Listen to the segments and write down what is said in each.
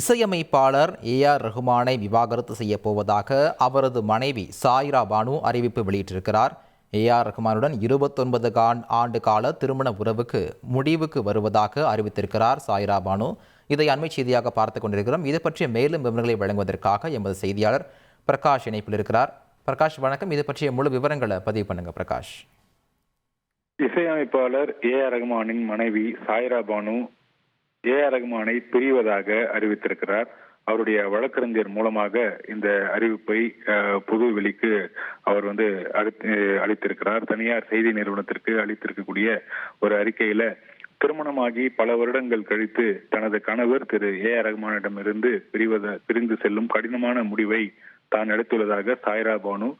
இசையமைப்பாளர் A R ரஹ்மானை விவாகரத்து செய்யப்போவதாக அவரது மனைவி சாயிரா பானு அறிவிப்பு வெளியிட்டிருக்கிறார். ஏ ஆர் ரஹ்மானுடன் இருபத்தொன்பது ஆண்டு கால திருமண உறவுக்கு முடிவுக்கு வருவதாக அறிவித்திருக்கிறார் சாயிரா பானு. இதை அண்மை செய்தியாக பார்த்து கொண்டிருக்கிறோம். இது பற்றிய மேலும் விவரங்களை வழங்குவதற்காக எமது செய்தியாளர் பிரகாஷ் இணைப்பில் இருக்கிறார். பிரகாஷ் வணக்கம். இது பற்றிய முழு விவரங்களை பதிவு பண்ணுங்க பிரகாஷ். இசையமைப்பாளர் ஏ ஆர் ரஹ்மானின் மனைவி சாயிரா பானு ஏ ஆர் ரஹ்மானை பிரிவதாக அறிவித்திருக்கிறார். அவருடைய வழக்கறிஞர் மூலமாக இந்த அறிவிப்பை பொது வெளிக்கு அவர் வந்து அளித்திருக்கிறார். தனியார் செய்தி நிறுவனத்திற்கு அளித்திருக்கக்கூடிய ஒரு அறிக்கையில திருமணமாகி பல வருடங்கள் கழித்து தனது கணவர் திரு ஏ ஆர் ரஹ்மானிடமிருந்து பிரிவத பிரிந்து செல்லும் கடினமான முடிவை தான் எடுத்துள்ளதாக சாய்ரா பானு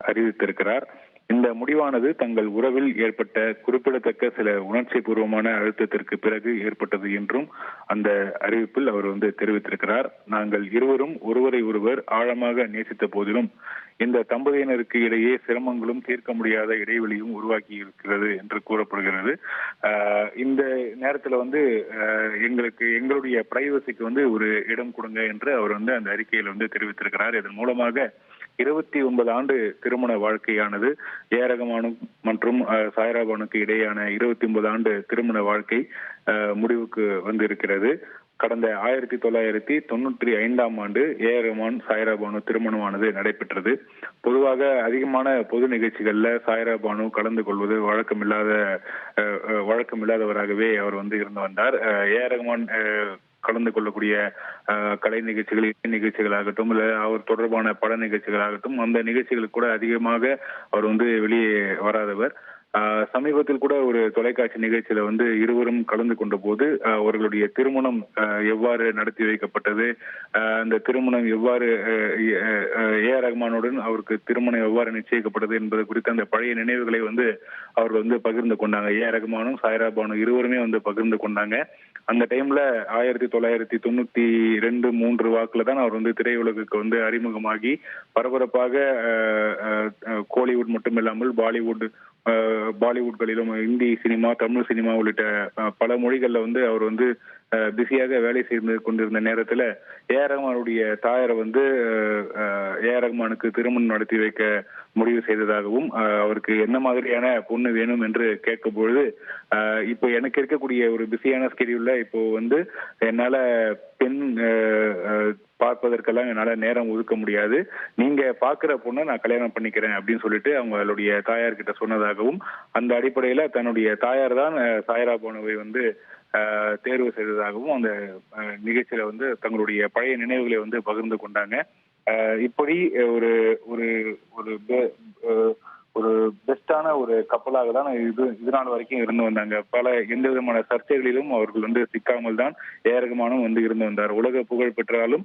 அறிவித்திருக்கிறார். இந்த முடிவானது தங்கள் உறவில் ஏற்பட்ட குறிப்பிடத்தக்க சில உணர்ச்சி பூர்வமான அழுத்தத்திற்கு பிறகு ஏற்பட்டது என்றும் அந்த அறிவிப்பில் அவர் வந்து தெரிவித்திருக்கிறார். நாங்கள் இருவரும் ஒருவரை ஒருவர் ஆழமாக நேசித்த போதிலும் இந்த தம்பதியினருக்கு இடையே சிரமங்களும் தீர்க்க முடியாத இடைவெளியும் உருவாக்கி இருக்கிறது என்று கூறப்படுகிறது. ஆஹ் இந்த நேரத்துல வந்து ஆஹ் எங்களுக்கு எங்களுடைய பிரைவசிக்கு வந்து ஒரு இடம் கொடுங்க என்று அவர் வந்து அந்த அறிக்கையில் வந்து தெரிவித்திருக்கிறார். இதன் மூலமாக இருபத்தி ஒன்பது ஆண்டு திருமண வாழ்க்கையானது ஏரகமானு மற்றும் சாய்ராபானுக்கு இடையேயான இருபத்தி ஒன்பது ஆண்டு திருமண வாழ்க்கை முடிவுக்கு வந்திருக்கிறது. கடந்த ஆயிரத்தி தொள்ளாயிரத்தி தொண்ணூற்றி ஐந்தாம் ஆண்டு ஏ ஆர் ரஹ்மான் சாய்ரா பானு திருமணமானது நடைபெற்றது. பொதுவாக அதிகமான பொது நிகழ்ச்சிகள்ல சாய்ரா பானு கலந்து கொள்வது வழக்கமில்லாத வழக்கமில்லாதவராகவே அவர் வந்து இருந்து வந்தார். அஹ், ஏ ரஹ்மான் கலந்து கொள்ளக்கூடிய கலை நிகழ்ச்சிகள் இசை நிகழ்ச்சிகளாகட்டும் இல்ல அவர் தொடர்பான பட நிகழ்ச்சிகளாகட்டும் அந்த நிகழ்ச்சிகளுக்கு கூட அதிகமாக அவர் வந்து வெளியே வராதவர். சமீபத்தில் கூட ஒரு தொலைக்காட்சி நிகழ்ச்சியில வந்து இருவரும் கலந்து கொண்ட போது அவர்களுடைய திருமணம் எவ்வாறு நடத்தி வைக்கப்பட்டது ஆஹ் அந்த திருமணம் எவ்வாறு ஏ- ஆர் ரஹ்மானுடன் அவருக்கு திருமணம் எவ்வாறு நிச்சயிக்கப்பட்டது என்பது குறித்த அந்த பழைய நினைவுகளை வந்து அவர்கள் வந்து பகிர்ந்து கொண்டாங்க. ஏ ஆர் ரஹ்மானும் சாய்ரா பானு இருவருமே வந்து பகிர்ந்து கொண்டாங்க. அந்த டைம்ல ஆயிரத்தி தொள்ளாயிரத்தி தொண்ணூத்தி ரெண்டு மூன்று வாக்குல தான் அவர் வந்து திரையுலகுக்கு வந்து அறிமுகமாகி பரபரப்பாக கோலிவுட் மட்டுமில்லாமல் பாலிவுட் பாலிவுட்களிலும் இந்தி சினிமா தமிழ் சினிமா உள்ளிட்ட பல மொழிகளில் வந்து அவர் வந்து பிஸியாக வேலை செய்து கொண்டிருந்த நேரத்தில் ஏ. ரஹ்மானுடைய தாயாரை வந்து ஏஆர் ஏ. ரஹ்மானுக்கு திருமணம் நடத்தி வைக்க முடிவு செய்ததாகவும் அவருக்கு என்ன மாதிரியான பொண்ணு வேணும் என்று கேட்கும் பொழுது இப்போ எனக்கு இருக்கக்கூடிய ஒரு பிஸியான ஸ்கெடியூல்ல இப்போ வந்து என்னால பெண் பார்ப்பதற்கெல்லாம் என்னால நேரம் ஒதுக்க முடியாது. நீங்க பாக்குற பொண்ணை நான் கல்யாணம் பண்ணிக்கிறேன் அப்படின்னு சொல்லிட்டு அவங்களுடைய தாயார் கிட்ட சொன்னதாகவும் அந்த அடிப்படையில தன்னுடைய தாயார் தான் சாயரா போனவை பானுவை வந்து தேர்வு செய்ததாகவும் அந்த நிகழ்ச்சியில வந்து தங்களுடைய பழைய நினைவுகளை வந்து பகிர்ந்து கொண்டாங்க. இப்படி ஒரு ஒரு ஒரு பெ- ஒரு பெஸ்டான ஒரு கப்பலாக தான் இது இது நாள் வரைக்கும் இருந்து வந்தாங்க. பல எந்த விதமான சர்ச்சைகளிலும் அவர்கள் வந்து சிக்காமல் தான் ஏரகமானும் வந்து இருந்து வந்தார். உலக புகழ் பெற்றாலும்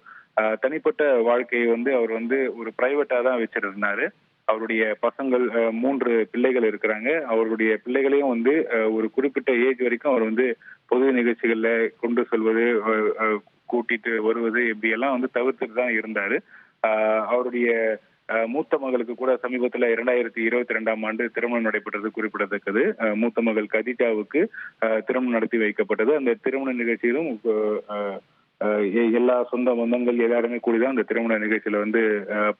தனிப்பட்ட வாழ்க்கையை வந்து அவர் வந்து ஒரு பிரைவேட்டா தான் வச்சிருந்தாரு. அவருடைய பசங்கள் மூன்று பிள்ளைகள் இருக்கிறாங்க. அவருடைய பிள்ளைகளையும் வந்து ஒரு குறிப்பிட்ட ஏஜ் வரைக்கும் அவர் வந்து பொது நிகழ்ச்சிகள்ல கொண்டு செல்வது கூட்டிட்டு வருவது இப்படி எல்லாம் வந்து தவிர்த்துட்டு தான் இருந்தாரு. அவருடைய மூத்த மகளுக்கு கூட சமீபத்துல இரண்டாயிரத்தி இருபத்தி ரெண்டாம் ஆண்டு திருமணம் நடைபெற்றது குறிப்பிடத்தக்கது. மூத்த மகள் கதிஜாவுக்கு திருமணம் நடத்தி வைக்கப்பட்டது. அந்த திருமண நிகழ்ச்சியிலும் எல்லா சொந்த பந்தங்கள் எல்லாருமே கூடிதான் அந்த திருமண நிகழ்ச்சியில வந்து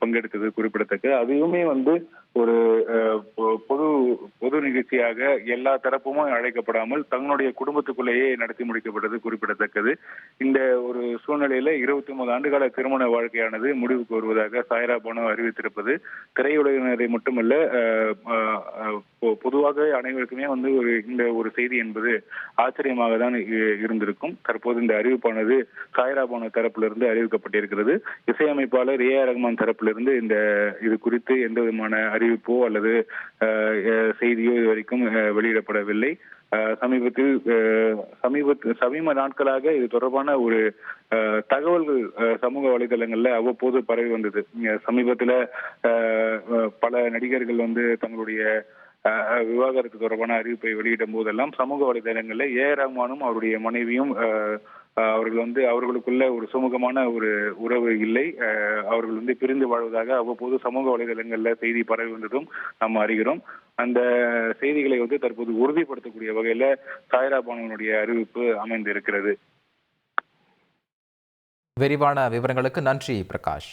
பங்கெடுத்தது குறிப்பிடத்தக்கது அதுவுமே வந்து ஒரு பொது பொது நிகழ்ச்சியாக எல்லா தரப்புமும் அழைக்கப்படாமல் தங்களுடைய குடும்பத்துக்குள்ளேயே நடத்தி முடிக்கப்பட்டது குறிப்பிடத்தக்கது. இந்த ஒரு சூழ்நிலையில இருபத்தி ஒன்பது ஆண்டுகால திருமண வாழ்க்கையானது முடிவுக்கு வருவதாக சாய்ரா பானு அறிவித்திருப்பது. திரையுலகினரை மட்டுமல்ல பொதுவாக அனைவருக்குமே வந்து ஒரு இந்த ஒரு செய்தி என்பது ஆச்சரியமாக தான் இருந்திருக்கும். தற்போது இந்த அறிவிப்பானது சாய்ரா பானு தரப்பிலிருந்து அறிவிக்கப்பட்டிருக்கிறது. இசையமைப்பாளர் ஏ ஆர் ரஹ்மான் தரப்பிலிருந்து இந்த இது குறித்து எந்த விதமான அறிவிப்போ அல்லது செய்தியோ இது வரைக்கும் வெளியிடப்படவில்லை. சமீபத்தில் ஆஹ், சமீப சமீப நாட்களாக இது தொடர்பான ஒரு தகவல்கள் சமூக வலைதளங்கள்ல அவ்வப்போது பரவி வந்தது. சமீபத்துல பல நடிகர்கள் வந்து தங்களுடைய விவாகரத்து தொடர்பான அறிவிப்பை வெளியிடும் போதெல்லாம் சமூக வலைதளங்களில் ஏ. ரஹ்மானும் அவருடைய மனைவியும் ஆஹ், அவர்கள் வந்து அவர்களுக்குள்ள ஒரு சுமூகமான ஒரு உறவு இல்லை. அவர்கள் வந்து பிரிந்து வாழ்வதாக அவ்வப்போது சமூக வலைதளங்களில் செய்தி பரவி வந்ததும் நாம் அறிகிறோம். அந்த செய்திகளை வந்து தற்போது உறுதிப்படுத்தக்கூடிய வகையில சாய்ரா பானுவனுடைய அறிவிப்பு அமைந்திருக்கிறது. விரிவான விவரங்களுக்கு நன்றி பிரகாஷ்.